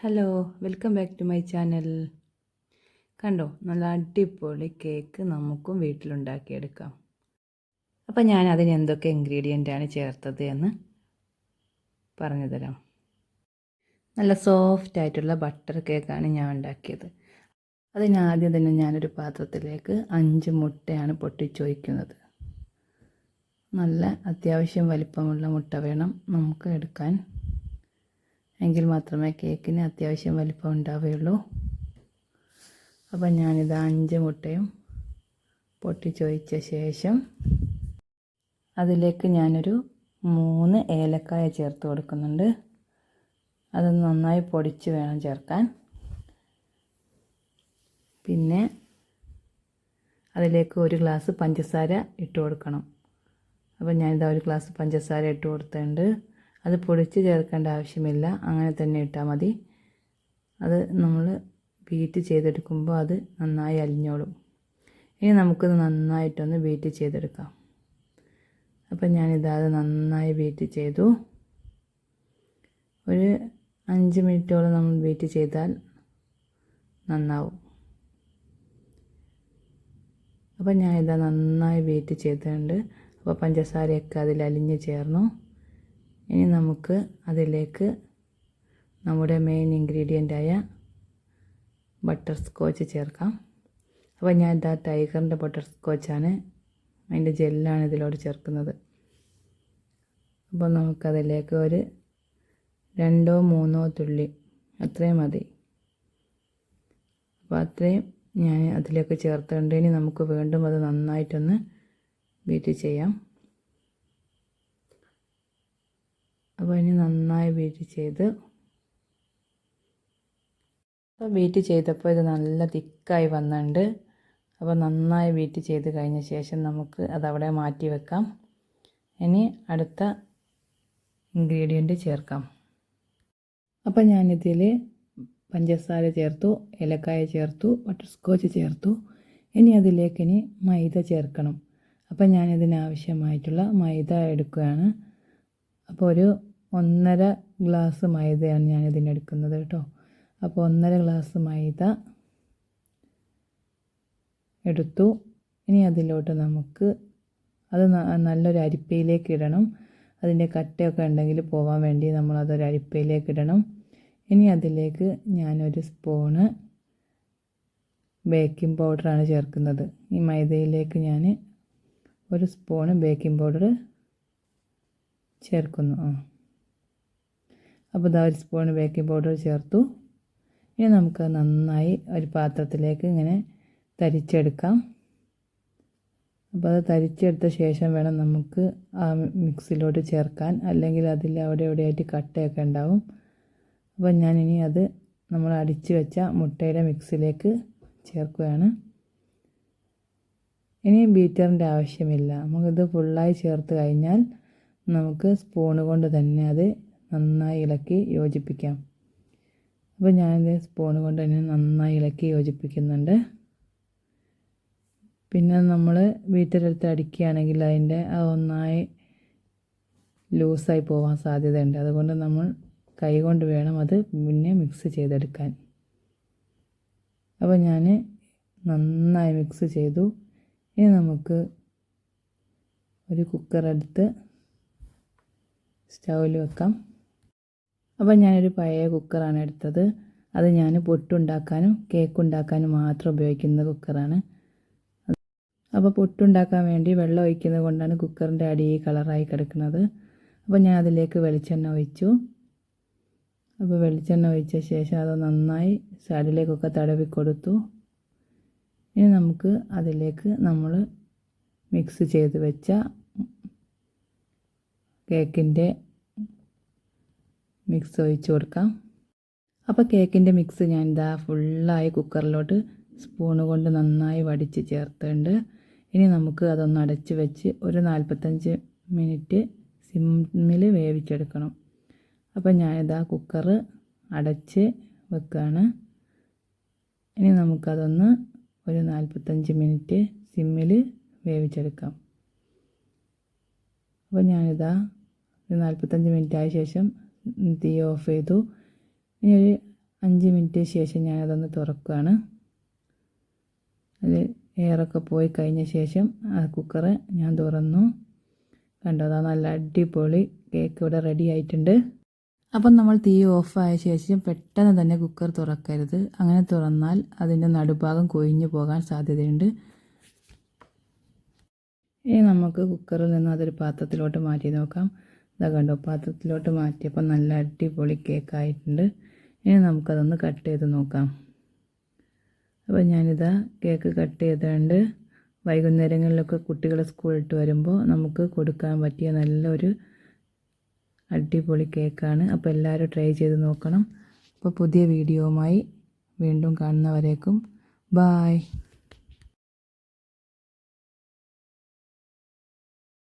Hello welcome back to my channel കണ്ടോ നല്ല അടിപൊളി കേക്ക് നമുക്കും വീട്ടിലുണ്ടാക്കിയെടുക്കാം. അപ്പം ഞാൻ അതിന് എന്തൊക്കെ ഇൻഗ്രീഡിയന്റാണ് ചേർത്തത് എന്ന് പറഞ്ഞു തരാം നല്ല സോഫ്റ്റ് ആയിട്ടുള്ള ബട്ടർ കേക്കാണ് ഞാൻ ഉണ്ടാക്കിയത്. അതിനാദ്യം തന്നെ ഞാനൊരു പാത്രത്തിലേക്ക് അഞ്ച് മുട്ടയാണ് പൊട്ടിച്ചൊഴിക്കുന്നത്. നല്ല അത്യാവശ്യം വലിപ്പമുള്ള മുട്ട വേണം നമുക്ക് എടുക്കാൻ. എങ്കിൽ മാത്രമേ കേക്കിന് അത്യാവശ്യം വലിപ്പം ഉണ്ടാവുകയുള്ളൂ. അപ്പം ഞാനിത് അഞ്ച് മുട്ടയും പൊട്ടിച്ചൊഴിച്ച ശേഷം അതിലേക്ക് ഞാനൊരു മൂന്ന് ഏലക്കായ ചേർത്ത് കൊടുക്കുന്നുണ്ട്. അത് നന്നായി പൊടിച്ച് വേണം ചേർക്കാൻ. പിന്നെ അതിലേക്ക് ഒരു ഗ്ലാസ് പഞ്ചസാര ഇട്ട് കൊടുക്കണം. അപ്പം ഞാനിതാ ഒരു ഗ്ലാസ് പഞ്ചസാര ഇട്ട് കൊടുത്തിട്ടുണ്ട്. അത് പൊടിച്ച് ചേർക്കേണ്ട ആവശ്യമില്ല. അങ്ങനെ തന്നെ ഇട്ടാൽ മതി. അത് നമ്മൾ ബീറ്റ് ചെയ്തെടുക്കുമ്പോൾ അത് നന്നായി അലിഞ്ഞോളും. ഇനി നമുക്കത് നന്നായിട്ടൊന്ന് ബീറ്റ് ചെയ്തെടുക്കാം. അപ്പം ഞാനിതാത് നന്നായി ബീറ്റ് ചെയ്തു. ഒരു അഞ്ച് മിനിറ്റോളം നമ്മൾ ബീറ്റ് ചെയ്താൽ നന്നാവും. അപ്പം ഞാനിതാ നന്നായി ബീറ്റ് ചെയ്തിട്ടുണ്ട്. അപ്പോൾ പഞ്ചസാരയൊക്കെ അതിൽ അലിഞ്ഞ് ചേർന്നു. ഇനി നമുക്ക് അതിലേക്ക് നമ്മുടെ മെയിൻ ഇൻഗ്രീഡിയന്റായ ബട്ടർ സ്കോച്ച് ചേർക്കാം. അപ്പോൾ ഞാൻ ഇതാ ടൈഗറിന്റെ ബട്ടർ സ്കോച്ചാണ് അതിന്റെ ജെല്ലാണ് ഇതിലോട് ചേർക്കുന്നത്. അപ്പോൾ നമുക്കതിലേക്ക് ഒരു രണ്ടോ മൂന്നോ തുള്ളി. അത്രയും മതി. അപ്പോൾ അത്രയും ഞാൻ അതിലേക്ക് ചേർത്തേണ്ടതിന് നമുക്ക് വീണ്ടും അത് നന്നായിട്ടൊന്ന് ബീറ്റ് ചെയ്യാം. അപ്പോൾ ഇനി നന്നായി ബീറ്റ് ചെയ്ത്. അപ്പോൾ ബീറ്റ് ചെയ്തപ്പോൾ ഇത് നല്ല തിക്കായി വന്നിട്ടുണ്ട് അപ്പോൾ നന്നായി ബീറ്റ് ചെയ്ത് കഴിഞ്ഞ ശേഷം നമുക്ക് അതവിടെ മാറ്റി വെക്കാം. ഇനി അടുത്ത ഇൻഗ്രീഡിയന്റ് ചേർക്കാം. അപ്പോൾ ഞാനിതിൽ പഞ്ചസാര ചേർത്തു ഏലക്കായ ചേർത്തു ബട്ടർ സ്കോച്ച് ചേർത്തു. ഇനി അതിലേക്ക് ഇനി മൈദ ചേർക്കണം. അപ്പോൾ ഞാനിതിനാവശ്യമായിട്ടുള്ള മൈദ എടുക്കുകയാണ്. അപ്പോൾ ഒരു ഒന്നര ഗ്ലാസ് മൈദയാണ് ഞാൻ ഇതിനെടുക്കുന്നത് കേട്ടോ. അപ്പോൾ ഒന്നര ഗ്ലാസ് മൈദ എടുത്തു. ഇനി അതിലോട്ട് നമുക്ക് അത് നല്ലൊരു അരിപ്പയിലേക്ക് ഇടണം. അതിന്റെ കട്ടയൊക്കെ ഉണ്ടെങ്കിൽ പോകാൻ വേണ്ടി നമ്മൾ അതൊരു അരിപ്പയിലേക്ക് ഇടണം. ഇനി അതിലേക്ക് ഞാനൊരു സ്പൂണ് ബേക്കിംഗ് പൗഡറാണ് ചേർക്കുന്നത്. ഈ മൈദയിലേക്ക് ഞാൻ ഒരു സ്പൂണ് ബേക്കിംഗ് പൗഡർ ചേർക്കുന്നു. അപ്പോൾ ഇതാ ഒരു സ്പൂൺ ബേക്കിംഗ് പൗഡർ ചേർത്തു. ഇനി നമുക്ക് നന്നായി ഒരു പാത്രത്തിലേക്ക് ഇങ്ങനെ തരിച്ചെടുക്കാം. അപ്പോൾ അത് തരിച്ചെടുത്ത ശേഷം വേണം നമുക്ക് ആ മിക്സിലോട്ട് ചേർക്കാൻ. അല്ലെങ്കിൽ അതിൽ അവിടെ എവിടെയായിട്ട് കട്ടയൊക്കെ ഉണ്ടാവും. അപ്പോൾ ഞാനിനി അത് നമ്മൾ അടിച്ചു വെച്ച മുട്ടയുടെ മിക്സിലേക്ക് ചേർക്കുകയാണ്. ഇനി ബീറ്ററിന്റെ ആവശ്യമില്ല. നമുക്കിത് ഫുള്ളായി ചേർത്ത് കഴിഞ്ഞാൽ നമുക്ക് സ്പൂണ് കൊണ്ട് തന്നെ അത് നന്നായി ഇളക്കി യോജിപ്പിക്കാം. അപ്പോൾ ഞാനിത് സ്പൂൺ കൊണ്ട് തന്നെ നന്നായി ഇളക്കി യോജിപ്പിക്കുന്നുണ്ട്. പിന്നെ നമ്മൾ വീട്ടിലെടുത്ത് അടിക്കുകയാണെങ്കിൽ അതിന്റെ ഒന്നായി ലൂസായി പോകാൻ സാധ്യതയുണ്ട്. അതുകൊണ്ട് നമ്മൾ കൈ കൊണ്ട് വേണം അത് പിന്നെ മിക്സ് ചെയ്തെടുക്കാൻ. അപ്പോൾ ഞാൻ നന്നായി മിക്സ് ചെയ്തു. ഇനി നമുക്ക് ഒരു കുക്കർ എടുത്ത് സ്റ്റൗവിൽ വെക്കാം. അപ്പോൾ ഞാനൊരു പഴയ കുക്കറാണ് എടുത്തത്. അത് ഞാൻ പൊട്ടുണ്ടാക്കാനും കേക്ക് ഉണ്ടാക്കാനും മാത്രം ഉപയോഗിക്കുന്ന കുക്കറാണ്. അപ്പോൾ പൊട്ടുണ്ടാക്കാൻ വേണ്ടി വെള്ളം ഒഴിക്കുന്നത് കൊണ്ടാണ് കുക്കറിന്റെ അടി കളറായി കിടക്കുന്നത്. അപ്പോൾ ഞാൻ അതിലേക്ക് വെളിച്ചെണ്ണ ഒഴിച്ചു. അപ്പോൾ വെളിച്ചെണ്ണ ഒഴിച്ച ശേഷം അത് നന്നായി സൈഡിലേക്കൊക്കെ തടവി കൊടുത്തു. ഇനി നമുക്ക് അതിലേക്ക് നമ്മൾ മിക്സ് ചെയ്ത് വെച്ച കേക്കിന്റെ മിക്സ് ഒഴിച്ച് കൊടുക്കാം. അപ്പോൾ കേക്കിന്റെ മിക്സ് ഞാൻ ഇതാ ഫുള്ളായി കുക്കറിലോട്ട് സ്പൂണ് കൊണ്ട് നന്നായി വടിച്ച് ചേർത്തുണ്ട് ഇനി നമുക്ക് അതൊന്ന് അടച്ച് വെച്ച് ഒരു നാൽപ്പത്തഞ്ച് മിനിറ്റ് സിമ്മിൽ വേവിച്ചെടുക്കണം. അപ്പോൾ ഞാനിതാ കുക്കറ് അടച്ച് വെക്കുകയാണ് ഇനി നമുക്കതൊന്ന് ഒരു നാൽപ്പത്തഞ്ച് മിനിറ്റ് സിമ്മിൽ വേവിച്ചെടുക്കാം. അപ്പോൾ ഞാനിതാ ഒരു നാൽപ്പത്തഞ്ച് മിനിറ്റ് ആയ ശേഷം തീ ഓഫ് ചെയ്തു ഇനി ഒരു അഞ്ച് മിനിറ്റ് ശേഷം ഞാനതൊന്ന് തുറക്കുകയാണ് അതിൽ എയറൊക്കെ പോയി കഴിഞ്ഞ ശേഷം ആ കുക്കറ് ഞാൻ തുറന്നു. കണ്ടോ അതാ നല്ല അടിപൊളി കേക്ക് ഇവിടെ റെഡി ആയിട്ടുണ്ട്. അപ്പം നമ്മൾ തീ ഓഫായ ശേഷം പെട്ടെന്ന് തന്നെ കുക്കർ തുറക്കരുത്. അങ്ങനെ തുറന്നാൽ അതിന്റെ നടുഭാഗം കൊഴിഞ്ഞു പോകാൻ സാധ്യതയുണ്ട്. ഇനി നമുക്ക് കുക്കറിൽ നിന്ന് അതൊരു പാത്രത്തിലോട്ട് മാറ്റി നോക്കാം. ഇതാ കണ്ടോ പാത്രത്തിലോട്ട് മാറ്റിയപ്പോൾ നല്ല അടിപൊളി കേക്ക് ആയിട്ടുണ്ട്. ഇനി നമുക്കതൊന്ന് കട്ട് ചെയ്ത് നോക്കാം. അപ്പോൾ ഞാനിതാ കേക്ക് കട്ട് ചെയ്തുകൊണ്ട് വൈകുന്നേരങ്ങളിലൊക്കെ കുട്ടികൾ സ്കൂളിട്ട് വരുമ്പോൾ നമുക്ക് കൊടുക്കാൻ പറ്റിയ നല്ലൊരു അടിപൊളി കേക്കാണ് അപ്പോൾ എല്ലാവരും ട്രൈ ചെയ്ത് നോക്കണം. അപ്പോൾ പുതിയ വീഡിയോവുമായി വീണ്ടും കാണുന്നവരേക്കും ബായ്